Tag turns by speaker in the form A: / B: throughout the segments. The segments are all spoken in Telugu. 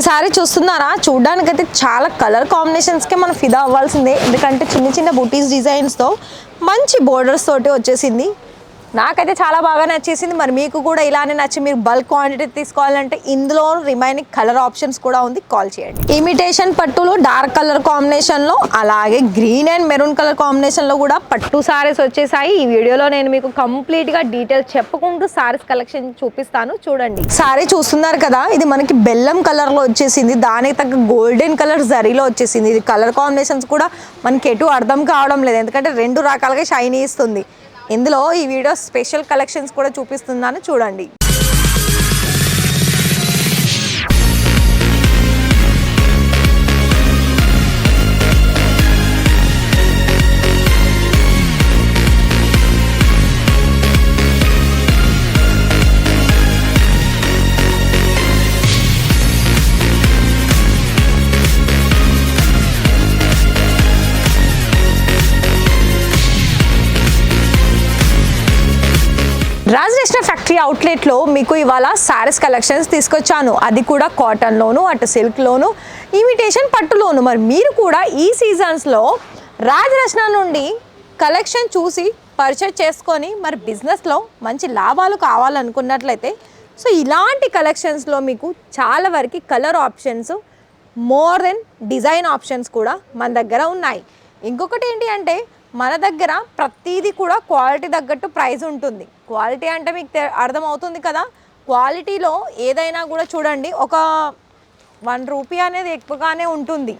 A: ఈసారి చూస్తున్నారా? చూడ్డానికైతే చాలా కలర్ కాంబినేషన్స్కే మనం ఫిదా అవ్వాల్సిందే. ఎందుకంటే చిన్న చిన్న బుటీస్ డిజైన్స్తో మంచి బోర్డర్స్ తోటి వచ్చేసింది. నాకైతే చాలా బాగా నచ్చేసింది. మరి మీకు కూడా ఇలానే నచ్చి మీరు బల్క్ క్వాంటిటీ తీసుకోవాలంటే ఇందులో రిమైనింగ్ కలర్ ఆప్షన్స్ కూడా ఉంది. కాల్ చేయండి. ఇమిటేషన్ పట్టులో డార్క్ కలర్ కాంబినేషన్లో అలాగే గ్రీన్ అండ్ మెరూన్ కలర్ కాంబినేషన్లో కూడా పట్టు సారీస్ వచ్చేసాయి. ఈ వీడియోలో నేను మీకు కంప్లీట్గా డీటెయిల్స్ చెప్పుకుంటూ సారీస్ కలెక్షన్ చూపిస్తాను. చూడండి. సారీ చూస్తున్నారు కదా ఇది మనకి బెల్లం కలర్లో వచ్చేసింది. దానికి తగ్గ గోల్డెన్ కలర్ జరీలో వచ్చేసింది. ఇది కలర్ కాంబినేషన్స్ కూడా మనకి ఎటు అర్థం కావడం లేదు. ఎందుకంటే రెండు రకాలుగా షైనీ ఇస్తుంది. ఇందులో ఈ వీడియో స్పెషల్ కలెక్షన్స్ కూడా చూపిస్తున్నాను చూడండి. ఫ్యాక్టరీ అవుట్లెట్లో మీకు ఇవాళ శారీస్ కలెక్షన్స్ తీసుకొచ్చాను. అది కూడా కాటన్లోను అటు సిల్క్లోను ఇమిటేషన్ పట్టులోను. మరి మీరు కూడా ఈ సీజన్స్లో రాజరచన నుండి కలెక్షన్ చూసి పర్చేజ్ చేసుకొని మరి బిజినెస్లో మంచి లాభాలు కావాలనుకున్నట్లయితే సో ఇలాంటి కలెక్షన్స్లో మీకు చాలా వరకు colour options more than design options కూడా మన దగ్గర ఉన్నాయి. ఇంకొకటి ఏంటి అంటే మన దగ్గర ప్రతిదీ కూడా క్వాలిటీ తగ్గట్టు ప్రైస్ ఉంటుంది. క్వాలిటీ అంటే మీకు అర్థమవుతుంది కదా? క్వాలిటీలో ఏదైనా కూడా చూడండి ఒక వన్ రూపీ అనేది ఎక్కువగానే ఉంటుంది.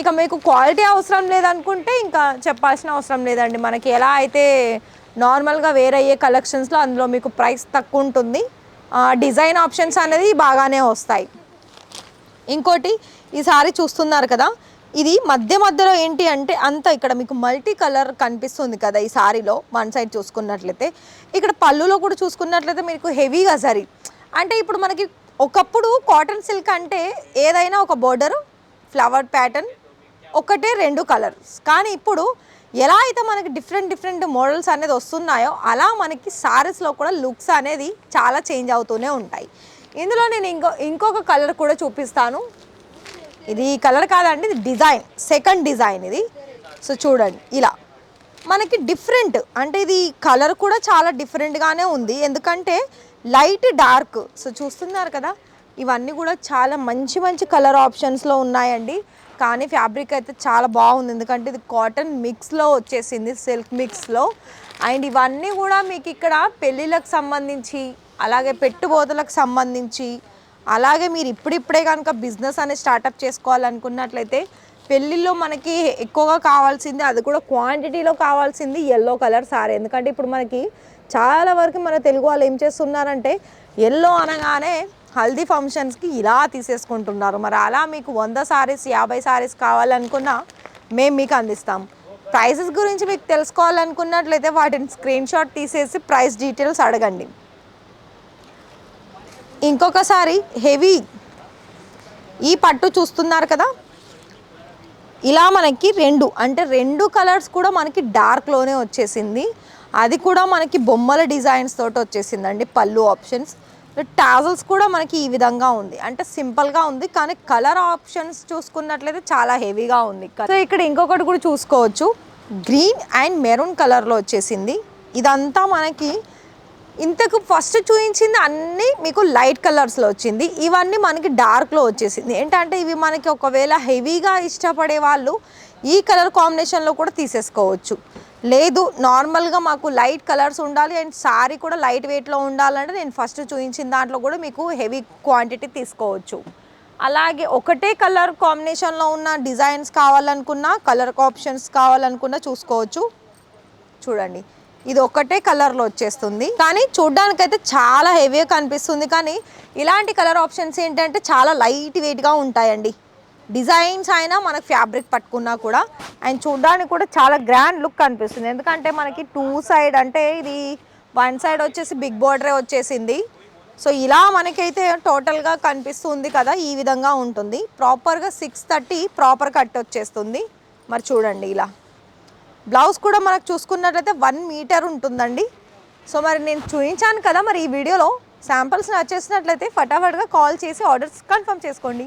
A: ఇక మీకు క్వాలిటీ అవసరం లేదనుకుంటే ఇంకా చెప్పాల్సిన అవసరం లేదండి. మనకి ఎలా అయితే నార్మల్గా వేరయ్యే కలెక్షన్స్లో అందులో మీకు ప్రైస్ తక్కువ ఉంటుంది. డిజైన్ ఆప్షన్స్ అనేది బాగానే వస్తాయి. ఇంకోటి ఈసారి చూస్తున్నారు కదా ఇది మధ్య మధ్యలో ఏంటి అంటే అంత ఇక్కడ మీకు మల్టీ కలర్ కనిపిస్తుంది కదా ఈ సారీలో వన్ సైడ్ చూసుకున్నట్లయితే. ఇక్కడ పళ్ళులో కూడా చూసుకున్నట్లయితే మీకు హెవీగా సరీ అంటే ఇప్పుడు మనకి ఒకప్పుడు కాటన్ సిల్క్ అంటే ఏదైనా ఒక బోర్డర్ ఫ్లవర్ ప్యాటర్న్ ఒకటే రెండు కలర్స్. కానీ ఇప్పుడు ఎలా అయితే మనకి డిఫరెంట్ డిఫరెంట్ మోడల్స్ అనేది వస్తున్నాయో అలా మనకి సారీస్లో కూడా లుక్స్ అనేది చాలా చేంజ్ అవుతూనే ఉంటాయి. ఇందులో నేను ఇంకో ఇంకొక కలర్ కూడా చూపిస్తాను. ఇది కలర్ కాదండి ఇది డిజైన్ సెకండ్ డిజైన్ ఇది. సో చూడండి ఇలా. మనకి డిఫరెంట్ అంటే ఇది కలర్ కూడా చాలా డిఫరెంట్గానే ఉంది. ఎందుకంటే లైట్ డార్క్. సో చూస్తున్నారు కదా ఇవన్నీ కూడా చాలా మంచి మంచి కలర్ ఆప్షన్స్లో ఉన్నాయండి. కానీ ఫ్యాబ్రిక్ అయితే చాలా బాగుంది. ఎందుకంటే ఇది కాటన్ మిక్స్లో వచ్చేసింది సిల్క్ మిక్స్లో అండ్ ఇవన్నీ కూడా మీకు ఇక్కడ పెళ్ళిళ్ళకు సంబంధించి అలాగే పెట్టుబోతులకు సంబంధించి అలాగే మీరు ఇప్పుడిప్పుడే కనుక బిజినెస్ అనేది స్టార్టప్ చేసుకోవాలనుకున్నట్లయితే పెళ్ళిళ్ళలో మనకి ఎక్కువగా కావాల్సింది అది కూడా క్వాంటిటీలో కావాల్సింది ఎల్లో కలర్ సారీ ఎందుకంటే ఇప్పుడు మనకి చాలా వరకు మన తెలుగు వాళ్ళు ఏం చేస్తున్నారంటే ఎల్లో అనగానే హల్దీ ఫంక్షన్స్కి ఇలా తీసేసుకుంటున్నారు. మరి అలా మీకు వంద సారీస్ యాభై సారీస్ కావాలనుకున్నా మేము మీకు అందిస్తాం. ప్రైసెస్ గురించి మీకు తెలుసుకోవాలనుకున్నట్లయితే వాటిని స్క్రీన్ షాట్ తీసేసి ప్రైస్ డీటెయిల్స్ అడగండి. ఇంకొకసారి హెవీ ఈ పట్టు చూస్తున్నారు కదా? ఇలా మనకి రెండు అంటే రెండు కలర్స్ కూడా మనకి డార్క్లోనే వచ్చేసింది. అది కూడా మనకి బొమ్మల డిజైన్స్ తోటి వచ్చేసిందండి పళ్ళు ఆప్షన్స్. టాజల్స్ కూడా మనకి ఈ విధంగా ఉంది. అంటే సింపుల్గా ఉంది కానీ కలర్ ఆప్షన్స్ చూసుకున్నట్లయితే చాలా హెవీగా ఉంది. సో ఇక్కడ ఇంకొకటి కూడా చూసుకోవచ్చు. గ్రీన్ అండ్ మెరూన్ కలర్లో వచ్చేసింది. ఇదంతా మనకి ఇంతకు ఫస్ట్ చూపించింది అన్నీ మీకు లైట్ కలర్స్లో వచ్చింది. ఇవన్నీ మనకి డార్క్లో వచ్చేసింది. ఏంటంటే ఇవి మనకి ఒకవేళ హెవీగా ఇష్టపడే వాళ్ళు ఈ కలర్ కాంబినేషన్లో కూడా తీసేసుకోవచ్చు. లేదు నార్మల్గా మాకు లైట్ కలర్స్ ఉండాలి అండ్ సారీ కూడా లైట్ వెయిట్లో ఉండాలంటే నేను ఫస్ట్ చూపించిన దాంట్లో కూడా మీకు హెవీ క్వాంటిటీ తీసుకోవచ్చు. అలాగే ఒకటే కలర్ కాంబినేషన్లో ఉన్న డిజైన్స్ కావాలనుకున్నా కలర్ ఆప్షన్స్ కావాలనుకున్నా చూసుకోవచ్చు. చూడండి. ఇది ఒక్కటే కలర్లో వచ్చేస్తుంది. కానీ చూడ్డానికైతే చాలా హెవీగా కనిపిస్తుంది. కానీ ఇలాంటి కలర్ ఆప్షన్స్ ఏంటంటే చాలా లైట్ వెయిట్గా ఉంటాయండి. డిజైన్స్ అయినా మనకు ఫ్యాబ్రిక్ పట్టుకున్నా కూడా అండ్ చూడ్డానికి కూడా చాలా గ్రాండ్ లుక్ కనిపిస్తుంది. ఎందుకంటే మనకి టూ సైడ్ అంటే ఇది వన్ సైడ్ వచ్చేసి బిగ్ బోర్డరే వచ్చేసింది. సో ఇలా మనకైతే టోటల్గా కనిపిస్తుంది కదా ఈ విధంగా ఉంటుంది. ప్రాపర్గా సిక్స్ థర్టీ ప్రాపర్ కట్ వచ్చేస్తుంది. మరి చూడండి ఇలా. బ్లౌజ్ కూడా మనకు చూసుకున్నట్లయితే వన్ మీటర్ ఉంటుందండి. సో మరి నేను చూపించాను కదా మరి ఈ వీడియోలో శాంపిల్స్ నచ్చేసినట్లయితే ఫటాఫట్గా కాల్ చేసి ఆర్డర్స్ కన్ఫర్మ్ చేసుకోండి.